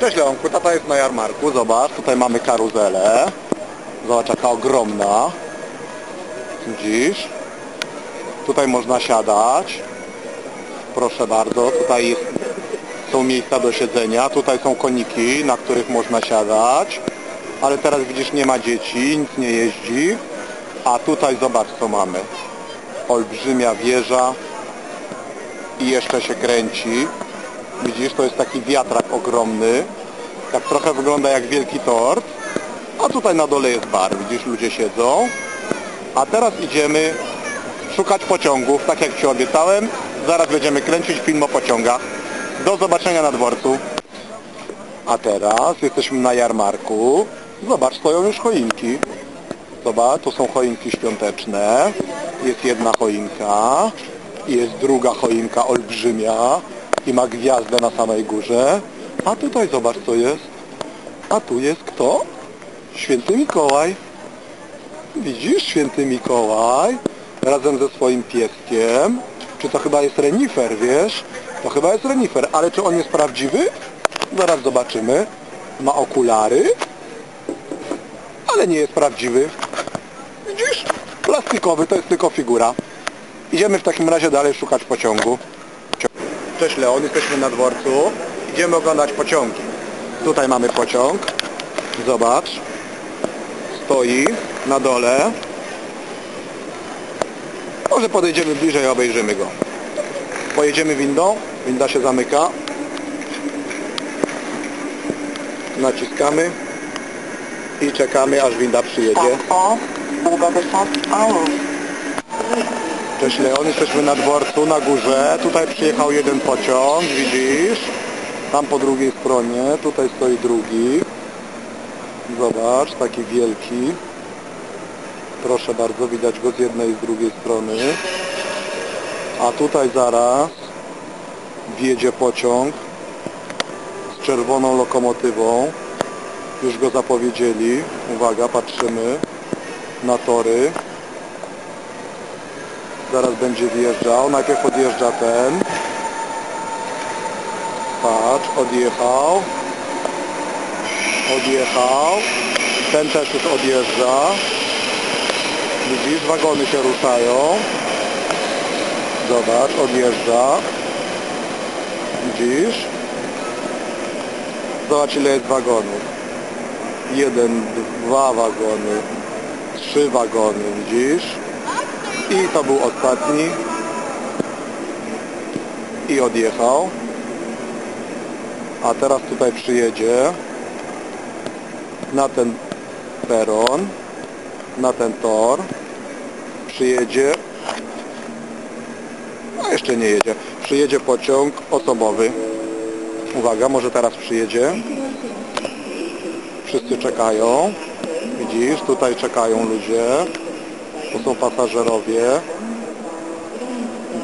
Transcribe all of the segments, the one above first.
Cześć Leonku, tata jest na jarmarku, zobacz, tutaj mamy karuzelę. Zobacz jaka ogromna. Widzisz? Tutaj można siadać. Proszę bardzo, tutaj jest, są miejsca do siedzenia, tutaj są koniki, na których można siadać. Ale teraz widzisz, nie ma dzieci, nic nie jeździ. A tutaj zobacz co mamy. Olbrzymia wieża i jeszcze się kręci. Widzisz, to jest taki wiatrak ogromny. Tak trochę wygląda jak wielki tort. A tutaj na dole jest bar. Widzisz, ludzie siedzą. A teraz idziemy szukać pociągów, tak jak Ci obiecałem. Zaraz będziemy kręcić film o pociągach. Do zobaczenia na dworcu. A teraz jesteśmy na jarmarku. Zobacz, stoją już choinki. Zobacz, tu są choinki świąteczne. Jest jedna choinka. Jest druga choinka olbrzymia. I ma gwiazdę na samej górze. A tutaj zobacz co jest. A tu jest kto? Święty Mikołaj. Widzisz, Święty Mikołaj razem ze swoim pieskiem. Czy to chyba jest renifer, wiesz? To chyba jest renifer, ale czy on jest prawdziwy? Zaraz zobaczymy. Ma okulary, ale nie jest prawdziwy. Widzisz? Plastikowy, to jest tylko figura. Idziemy w takim razie dalej szukać pociągu. Cześć Leon, jesteśmy na dworcu. Idziemy oglądać pociągi. Tutaj mamy pociąg. Zobacz. Stoi na dole. Może podejdziemy bliżej obejrzymy go. Pojedziemy windą. Winda się zamyka. Naciskamy. I czekamy aż winda przyjedzie. Cześć Leon, jesteśmy na dworcu, na górze. Tutaj przyjechał jeden pociąg, widzisz? Tam po drugiej stronie, tutaj stoi drugi. Zobacz, taki wielki. Proszę bardzo, widać go z jednej i z drugiej strony. A tutaj zaraz wjedzie pociąg z czerwoną lokomotywą. Już go zapowiedzieli. Uwaga, patrzymy na tory. Zaraz będzie wjeżdżał. Najpierw odjeżdża ten. Patrz, odjechał. Odjechał. Ten też już odjeżdża. Widzisz, wagony się ruszają. Zobacz, odjeżdża. Widzisz? Zobacz ile jest wagonów. Jeden, dwa wagony, trzy wagony, widzisz? I to był ostatni. I odjechał. A teraz tutaj przyjedzie na ten peron, na ten tor. Przyjedzie. A jeszcze nie jedzie. Przyjedzie pociąg osobowy. Uwaga, może teraz przyjedzie. Wszyscy czekają. Widzisz, tutaj czekają ludzie. To są pasażerowie.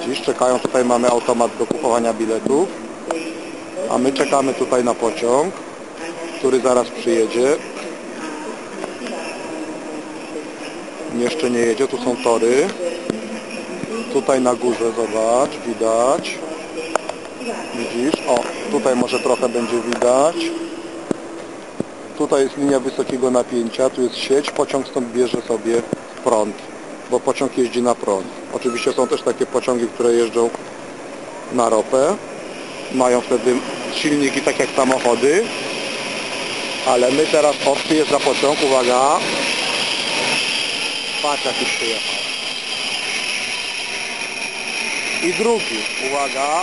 Dziś czekają, tutaj mamy automat do kupowania biletów. A my czekamy tutaj na pociąg, który zaraz przyjedzie. Jeszcze nie jedzie, tu są tory. Tutaj na górze, zobacz, widać. Widzisz? O, tutaj może trochę będzie widać. Tutaj jest linia wysokiego napięcia, tu jest sieć, pociąg stąd bierze sobie prąd, bo pociąg jeździ na prąd. Oczywiście są też takie pociągi, które jeżdżą na ropę. Mają wtedy silniki tak jak samochody. Ale my teraz, o, przyjeżdża pociąg, uwaga. Patrz jaki przyjechał. I drugi, uwaga.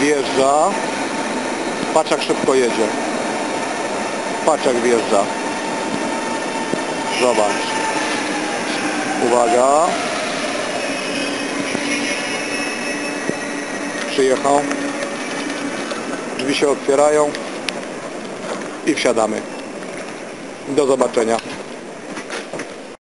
Wjeżdża. Patrz jak szybko jedzie. Patrz jak wjeżdża. Zobacz. Uwaga. Przyjechał. Drzwi się otwierają. I wsiadamy. Do zobaczenia.